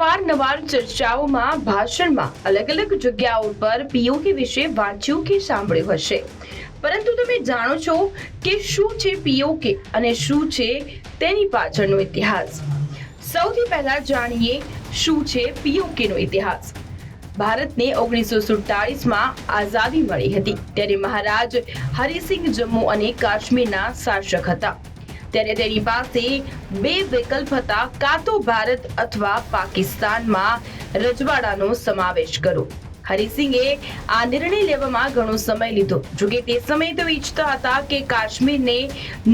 અવારનવાર ચર્ચાઓમાં, ભાષણમાં અલગ અલગ જગ્યાઓ પર પીઓકે વિશે વાંચ્યું કે સાંભળ્યું હશે. પરંતુ તમે જાણો છો કે શું છે પીઓકે અને શું છે તેની પાછળનો ઇતિહાસ. સૌથી પહેલા જાણીએ શું છે પીઓકેનો ઇતિહાસ. ભારતને ઓગણીસો સુડતાલીસમાં આઝાદી મળી હતી, ત્યારે મહારાજ હરિસિંહ જમ્મુ અને કાશ્મીરના શાસક હતા. ત્યારે તેની પાસે બે વિકલ્પ હતા. કાં તો ભારત અથવા પાકિસ્તાનમાં રજવાડાનો સમાવેશ કરો. હરિસિંહે આ નિર્ણય લેવામાં ઘણો સમય લીધો. જોકે તે સમયે તો ઈચ્છતા હતા કે કાશ્મીરને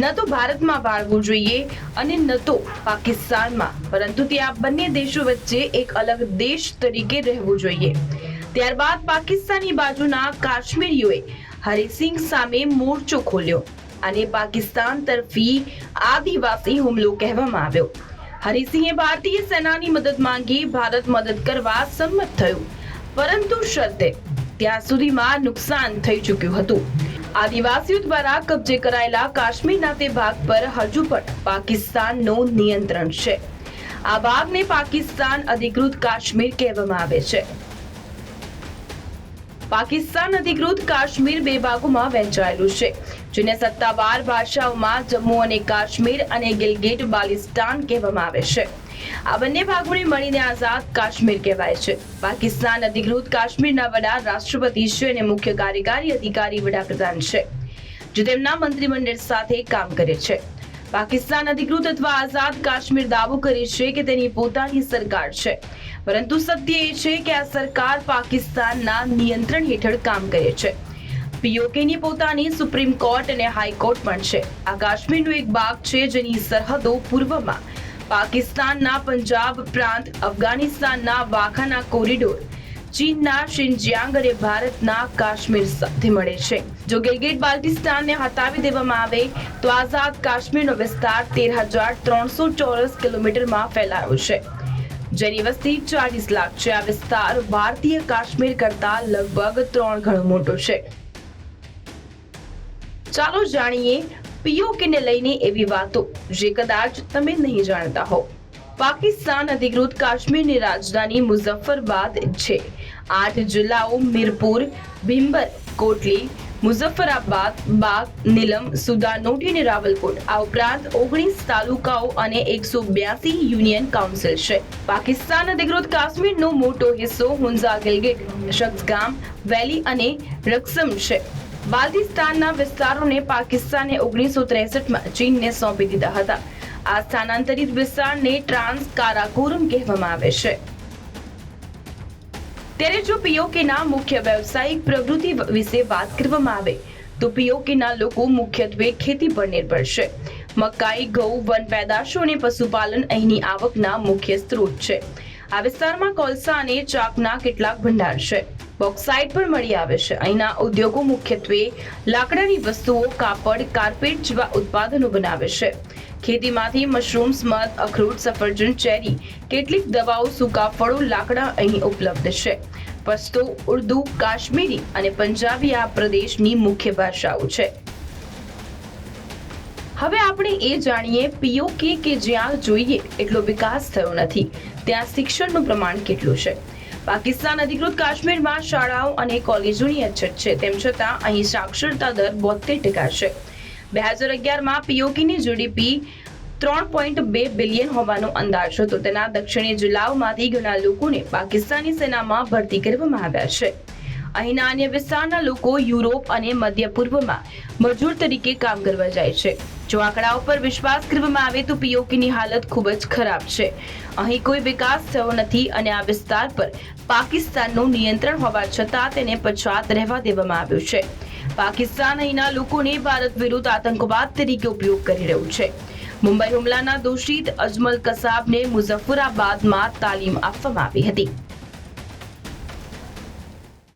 ન તો ભારતમાં વાળવું જોઈએ અને ન તો પાકિસ્તાનમાં. પરંતુ તે આ બંને દેશો વચ્ચે એક અલગ દેશ તરીકે રહેવું જોઈએ. ત્યારબાદ પાકિસ્તાની બાજુના કાશ્મીરીઓએ હરિસિંહ સામે મોરચો ખોલ્યો. અને પાકિસ્તાન તરફી આદિવાસી હુમલો કહેવામાં આવ્યો. હરિસિંહે ભારતીય સેનાની મદદ માંગી ભારત મદદ કરવા સંમત થયું. પરંતુ શરતે ત્યાં સુધીમાં નુકસાન થઈ ચૂક્યું હતું. આદિવાસીઓ દ્વારા કબજે કરાયેલા કાશ્મીરના તે ભાગ પર હજુ પણ પાકિસ્તાનનું નિયંત્રણ છે. આ ભાગને પાકિસ્તાન અધિકૃત કાશ્મીર કહેવામાં આવે છે. પાકિસ્તાન અધિકૃત કાશ્મીર બે ભાગોમાં વહેંચાયેલું છે, જેને સત્તાવાર ભાષાઓમાં જમ્મુ અને કાશ્મીર અને ગિલગિટ બાલિસ્તાન કહેવામાં આવે છે. આ બંને ભાગોને મળીને આઝાદ કાશ્મીર કહેવાય છે. પાકિસ્તાન અધિકૃત કાશ્મીરના વડા રાષ્ટ્રપતિ છે અને મુખ્ય કાર્યકારી અધિકારી વડાપ્રધાન છે, જે તેમના મંત્રીમંડળ સાથે કામ કરે છે. પાકિસ્તાન અધિકૃત અથવા આઝાદ કાશ્મીર દાવો કરે છે કે તેની પોતાની સરકાર છે. પરંતુ સત્ય એ છે કે આ સરકાર પાકિસ્તાનના નિયંત્રણ હેઠળ કામ કરે છે. પીઓકેની પોતાની સુપ્રીમ કોર્ટ અને હાઈકોર્ટ પણ છે. આ કાશ્મીરનો એક ભાગ છે જેની સરહદો પૂર્વમાં પાકિસ્તાનના પંજાબ પ્રાંત, અફઘાનિસ્તાનના વાખાના કોરિડોર, ચીનના શિનજિયાંગ અને ભારતના કાશ્મીર સાથે મળે છે. જો ગિલગિટ બાલ્ટિસ્તાનને હટાવી દેવામાં આવે, તો આઝાદ કાશ્મીરનો વિસ્તાર તેર હજાર ત્રણસો ચોરસ કિલોમીટરમાં ફેલાયો છે. જેની વસ્તી ચાલીસ લાખ છે. આ વિસ્તાર ભારતીય કાશ્મીર કરતા લગભગ ત્રણ ગણો મોટો છે. ચાલો જાણીએ પીઓકેને લઈને એવી વાતો, જે કદાચ તમે નહીં જાણતા હો. પાકિસ્તાન અધિકૃત કાશ્મીરની રાજધાની મુઝફ્ફરબાદ છે. આઠ જિલ્લાઓ મીરપુર, ભીંબર, કોટલી મુઝફ્ફરાબાદ, બાગ, નીલમ સુદાનોટી અને રાવલકોટ. આ ઉપરાંત ઓગણીસ તાલુકાઓ અને એકસો બ્યાસી યુનિયન કાઉન્સિલ છે. પાકિસ્તાન અધિકૃત કાશ્મીરનો મોટો હિસ્સો હુંઝા ગિલગિટ શખ્સગામ વેલી અને રક્સમ છે. બાલ્ટિસ્તાનના વિસ્તારોને પાકિસ્તાને ઓગણીસો ત્રેસઠમાં ચીનને સોંપી દીધા હતા. આ સ્થાનાંતરિત વિસ્તારને ટ્રાન્સ કારાકોરમ કહેવામાં આવે છે. ત્યારે જો પીઓકેના મુખ્ય વ્યવસાયિક પ્રવૃત્તિ વિશે વાત કરવામાં આવે, તો પીઓકેના લોકો મુખ્યત્વે ખેતી પર નિર્ભર છે. મકાઈ, ઘઉં, વન પેદાશો અને પશુપાલન અહીંની આવકના મુખ્ય સ્ત્રોત છે. આ વિસ્તારમાં કોલસા અને ચાકના કેટલાક ભંડાર છે. બોક્સાઇટ પણ મળી આવે છે. અહીંના ઉદ્યોગો મુખ્યત્વે લાકડાની વસ્તુઓ, કાપડ, કાર્પેટ જેવા ઉત્પાદનો બનાવે છે. ખેતીમાંથી મશરૂમ્સ, મધ, અખરોટ, સફરજન, ચેરી, કેટલીક દવાઓ, સૂકા ફળો, લાકડા અહીં ઉપલબ્ધ છે. પશ્તો ઉર્દુ, કાશ્મીરી અને પંજાબી આ પ્રદેશની મુખ્ય ભાષાઓ છે. હવે આપણે એ જાણીએ પીઓકે કે જ્યાં જોઈએ એટલો વિકાસ થયો નથી. ત્યાં શિક્ષણનું પ્રમાણ કેટલું છે? પાકિસ્તાન અધિકૃત કાશ્મીરમાં શાળાઓ અને કોલેજોની અછત છે. તેમ છતાં અહીં સાક્ષરતા દર બોતેર ટકા છે. બે હજાર અગિયારમાં પીઓકીની જીડીપી ત્રણ પોઈન્ટ બે બિલિયન હોવાનો અંદાજ હતો. તેના દક્ષિણી જિલ્લાઓમાંથી ઘણા લોકોને પાકિસ્તાની સેનામાં ભરતી કરવામાં આવ્યા છે. અહીંના અન્ય વિસ્તારના લોકો યુરોપ અને મધ્ય પૂર્વમાં મજૂર તરીકે કામ કરવા જાય છે. જો આંકડાઓ પર વિશ્વાસ કરવામાં આવે તો પીઓકીની હાલત ખૂબ જ ખરાબ છે. અહીં કોઈ વિકાસ થયો નથી અને આ વિસ્તાર પર પાકિસ્તાનનું નિયંત્રણ હોવા છતાં તેને પછાત રહેવા દેવામાં આવ્યું છે. પાકિસ્તાન અહીંના લોકોને ભારત વિરુદ્ધ આતંકવાદ તરીકે ઉપયોગ કરી રહ્યું છે. મુંબઈ હુમલાના દોષિત અજમલ કસાબને મુઝફ્ફરાબાદમાં તાલીમ આપવામાં આવી હતી.